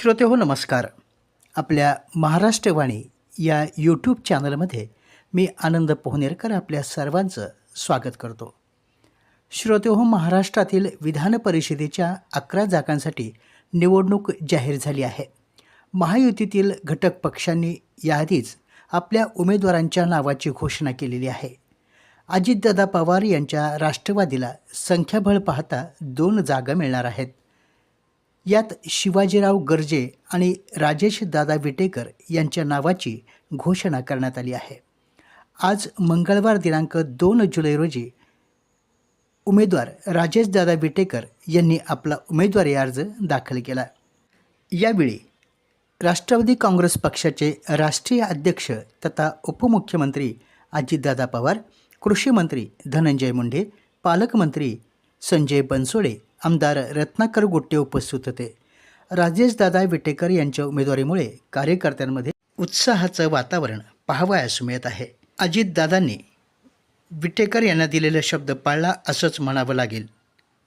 श्रोते हो नमस्कार. आपल्या महाराष्ट्रवाणी या यूट्यूब चॅनलमध्ये मी आनंद पोहनेरकर आपल्या सर्वांचं स्वागत करतो. श्रोते हो महाराष्ट्रातील विधान परिषदेच्या अकरा जागांसाठी निवडणूक जाहीर झाली आहे. महायुतीतील घटक पक्षांनी याआधीच आपल्या उमेदवारांच्या नावाची घोषणा केलेली आहे. अजितदादा पवार यांच्या राष्ट्रवादीला संख्याबळ पाहता दोन जागा मिळणार आहेत. यात शिवाजीराव गर्जे आणि राजेश दादा विटेकर यांच्या नावाची घोषणा करण्यात आली आहे. आज मंगळवार दिनांक दोन जुलै रोजी उमेदवार राजेश दादा विटेकर यांनी आपला उमेदवारी अर्ज दाखल केला. यावेळी राष्ट्रवादी काँग्रेस पक्षाचे राष्ट्रीय अध्यक्ष तथा उपमुख्यमंत्री अजितदादा पवार कृषी मंत्री धनंजय मुंडे पालकमंत्री संजय बनसोडे आमदार रत्नाकर गोट्टे उपस्थित होते. राजेशदादा विटेकर यांच्या उमेदवारीमुळे कार्यकर्त्यांमध्ये उत्साहाचं वातावरण पाहावयास मिळत आहे. अजितदादांनी विटेकर यांना दिलेला शब्द पाळला असंच म्हणावं लागेल.